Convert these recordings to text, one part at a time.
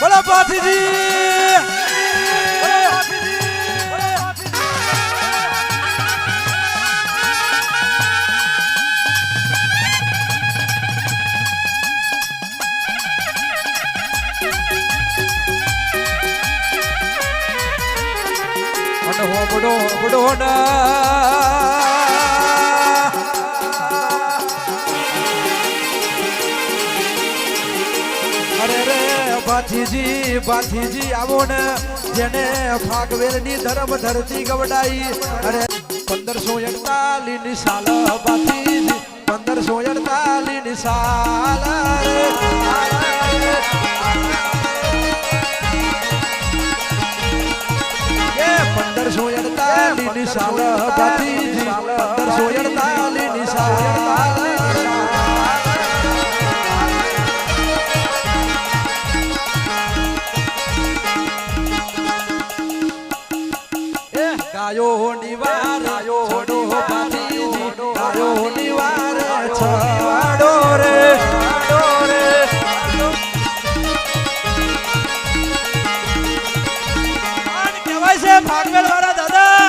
બોલો પાથીજી હોબડો હોબડો ના. ભાથીજી ભાથીજી આવો ને. જેને ફાગવેલની ધરમ ધરતી ગવડાઈ. અરે પંદરસો અડતાલીસની સાલ ભાથીજી પંદરસો અડતાલીસની સાલ પંદરસો અડતાલીસની સાલ ભાથીજી પંદરસો એ ગાયો નિવારાયો છોડો ભાતીજી ગાયો નિવારે છવાડો રે છવાડો રે. આને કહેવાય છે ભાગવેલ વાળા દાદા.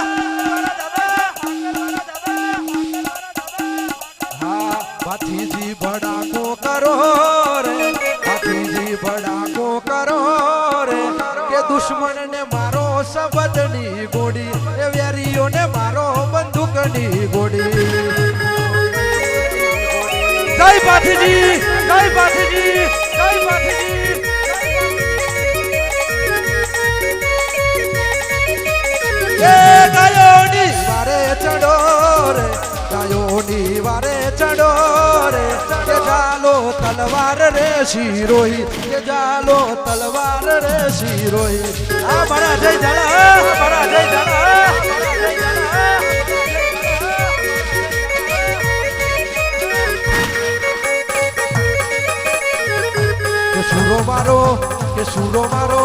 હા ભાતીજી ભડાકો કરો રે ભાતીજી ભડાકો કરો રે, કે દુશ્મનને મારો શબ્દની ગોડી એ વેરીઓને મારો બંદૂકની ગોડી જય પાથીજી તલવાર રે શિરોહી કે જાલો તલવાર રે શિરોહી આ મારા જય જાલા મારા જય કે સુરો મારો કે સુરો મારો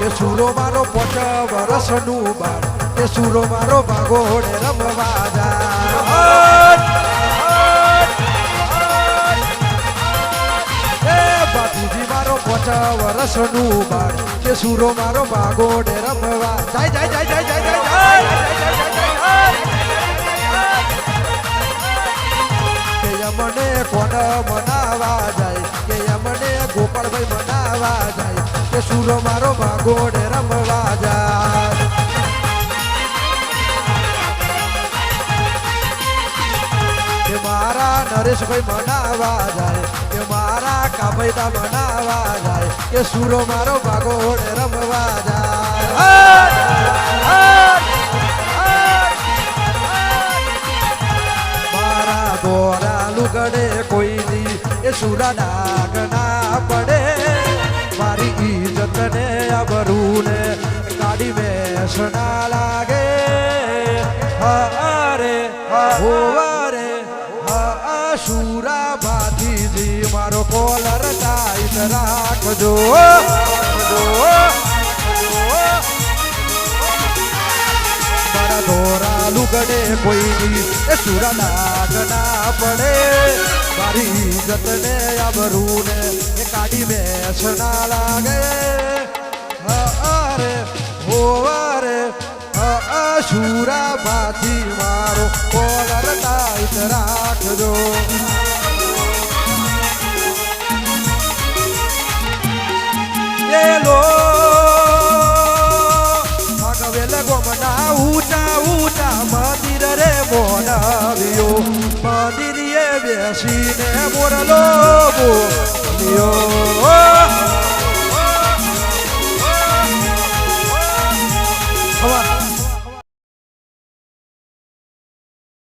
કે સુરો મારો પોચ વરસનું બાર. કે સુરો મારો ભાગોડે રમવા જા. પોચ વરસનું બાળ કે સુરો મારો ભાગોડે રમવા જાય જાય જાય જાય જાય જાય કે યમને કોણ મનાવા જાય કે મને ગોપાલભાઈ મનાવા જાય કે સુરો મારો ભાગોડે રમવા જાય કે મારા નરેશભાઈ મનાવા જાય મારા કાભાઈદા મનાવા જાય. કે સુરો મારો ભાગોડે રમવા જાય. મારા દોરા લુગડે કોઈની એ સુરા ડાગ ના પડે. મારી ઈજત ને અબરૂને સુરા ભાતીજી મારો કોલર ટાઈટ રાખજો. મારા ધોરા લુગડે કોઈની, એ સુરા નાગ ના પડે. મારી ઇજ્જત ને આબરૂ ને એ કાઢી બેસ ના લાગે. અરે હોવારે સુરા ભાથી મારો ટાઈટ રાખજો એલો ભગવેલ ગોમના ઊંચા ઊંચા મંદિર રે મોનવ્યો મંદિરે બેસીને મોરલો બોલ્યો